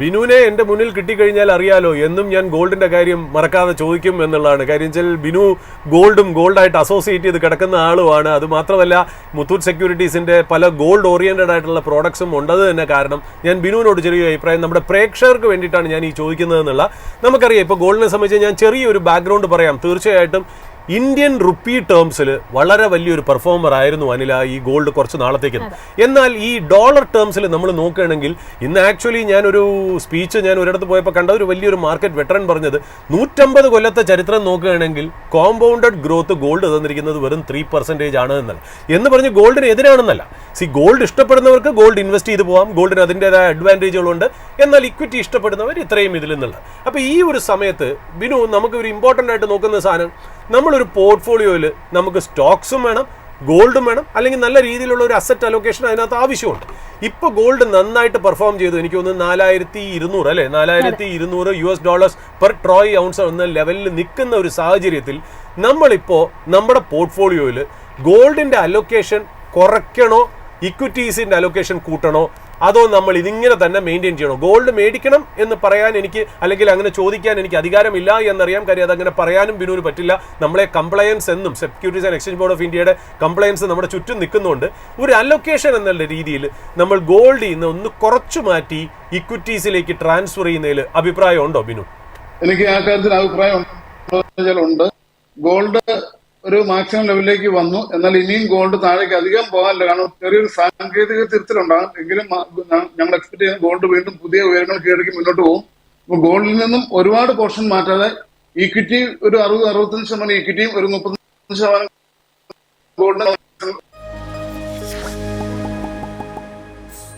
ബിനുവിനെ എന്റെ മുന്നിൽ കിട്ടിക്കഴിഞ്ഞാൽ അറിയാലോ എന്നും ഞാൻ ഗോൾഡിന്റെ കാര്യം മറക്കാതെ ചോദിക്കും എന്നുള്ളതാണ് കാര്യം. വെച്ചാൽ ബിനു ഗോൾഡും ഗോൾഡായിട്ട് അസോസിയേറ്റ് ചെയ്ത് കിടക്കുന്ന ആളുമാണ്. അത് മാത്രമല്ല മുത്തൂർ സെക്യൂരിറ്റീസിന്റെ പല ഗോൾഡ് ഓറിയന്റഡ് ആയിട്ടുള്ള പ്രോഡക്ട്സും ഉണ്ടത് തന്നെ കാരണം ഞാൻ ബിനുവിനോട് ചെറിയ അഭിപ്രായം. നമ്മുടെ പ്രേക്ഷകർക്ക് വേണ്ടിയിട്ടാണ് ഞാൻ ഈ ചോദിക്കുന്നത് എന്നുള്ള. നമുക്കറിയാം ഇപ്പോൾ ഗോൾഡിനെ സംബന്ധിച്ച് ഞാൻ ചെറിയൊരു ബാക്ക്ഗ്രൗണ്ട് പറയാം. തീർച്ചയായിട്ടും ഇന്ത്യൻ റുപ്പി ടേംസിൽ വളരെ വലിയൊരു പെർഫോമർ ആയിരുന്നു അനില ഈ ഗോൾഡ് കുറച്ച് നാളത്തേക്ക്. എന്നാൽ ഈ ഡോളർ ടേംസിൽ നമ്മൾ നോക്കുകയാണെങ്കിൽ ഇന്ന് ആക്ച്വലി ഞാനൊരു സ്പീച്ച് ഞാൻ ഒരിടത്ത് പോയപ്പോൾ കണ്ട ഒരു വലിയൊരു മാർക്കറ്റ് വെറ്ററൻ പറഞ്ഞത് നൂറ്റമ്പത് കൊല്ലത്തെ ചരിത്രം നോക്കുകയാണെങ്കിൽ കോമ്പൗണ്ടഡ് ഗ്രോത്ത് ഗോൾഡ് തന്നിരിക്കുന്നത് വെറും ത്രീ പെർസെന്റേജ് ആണ് എന്നല്ല. എന്ന് പറഞ്ഞ് ഗോൾഡിന് എതിരാണെന്നല്ല. സി ഗോൾഡ് ഇഷ്ടപ്പെടുന്നവർക്ക് ഗോൾഡ് ഇൻവെസ്റ്റ് ചെയ്ത് പോകാം ഗോൾഡിന് അതിന്റെതായ അഡ്വാന്റേജുകളുണ്ട് എന്നാൽ ഇക്വിറ്റി ഇഷ്ടപ്പെടുന്നവർ ഇത്രയും ഇതിൽ നിന്നുള്ള. അപ്പോൾ ഈ ഒരു സമയത്ത് ബിനു നമുക്ക് ഒരു ഇമ്പോർട്ടന്റ് ആയിട്ട് നോക്കുന്ന സാധനം നമ്മളൊരു പോർട്ട്ഫോളിയോയിൽ നമുക്ക് സ്റ്റോക്സും വേണം ഗോൾഡും വേണം അല്ലെങ്കിൽ നല്ല രീതിയിലുള്ള ഒരു അസറ്റ് അലൊക്കേഷൻ അതിനകത്ത് ആവശ്യമുണ്ട്. ഇപ്പോൾ ഗോൾഡ് നന്നായിട്ട് പെർഫോം ചെയ്തു. എനിക്ക് തോന്നുന്നു നാലായിരത്തി ഇരുന്നൂറ് അല്ലേ? നാലായിരത്തി ഇരുന്നൂറ് U S dollars per troy ounce എന്ന ലെവലിൽ നിൽക്കുന്ന ഒരു സാഹചര്യത്തിൽ നമ്മളിപ്പോൾ നമ്മുടെ പോർട്ട്ഫോളിയോയിൽ ഗോൾഡിന്റെ അലൊക്കേഷൻ കുറയ്ക്കണോ ഇക്വിറ്റീസിന്റെ അലൊക്കേഷൻ കൂട്ടണോ? അതോ നമ്മൾ ഇതിങ്ങനെ തന്നെ മെയിന്റെയിൻ ചെയ്യണോ? ഗോൾഡ് മേടിക്കണം എന്ന് പറയാൻ എനിക്ക് അല്ലെങ്കിൽ അങ്ങനെ ചോദിക്കാൻ എനിക്ക് അധികാരമില്ല എന്നറിയാം കാര്യം അതങ്ങനെ പറയാനും ബിനുവിന് പറ്റില്ല. നമ്മളെ കംപ്ലയൻസ് എന്നും securities and exchange board of ഇന്ത്യയുടെ കംപ്ലയൻസ് നമ്മുടെ ചുറ്റും നിൽക്കുന്നുണ്ട്. ഒരു അലൊക്കേഷൻ എന്നുള്ള രീതിയിൽ നമ്മൾ ഗോൾഡിൽ നിന്ന് ഒന്ന് കുറച്ചു മാറ്റി ഇക്വിറ്റീസിലേക്ക് ട്രാൻസ്ഫർ ചെയ്യുന്നതിൽ അഭിപ്രായം ഉണ്ടോ ബിനു എനിക്ക് ആ കാര്യത്തിൽ അഭിപ്രായം ഉണ്ട്. ഗോൾഡ് ഒരു മാക്സിമം ലെവലിലേക്ക് വന്നു. എന്നാൽ ഇനിയും ഗോൾഡ് താഴേക്ക് അധികം പോകാനില്ല. കാരണം ചെറിയൊരു സാങ്കേതിക തിരുത്തലുണ്ടാകും. എങ്കിലും ഞങ്ങൾ എക്സ്പെക്ട് ചെയ്യുന്ന ഗോൾഡ് വീണ്ടും പുതിയ ഉയരങ്ങൾ കീഴടക്കി മുന്നോട്ട് പോകും. അപ്പൊ ഗോൾഡിൽ നിന്നും ഒരുപാട് പോർഷൻ മാറ്റാതെ ഇക്വിറ്റി ഒരു അറുപത് അറുപത്തഞ്ച് ശതമാനം ഈക്വിറ്റിയും ഒരു മുപ്പത്തഞ്ച് ശതമാനം ഗോൾഡ്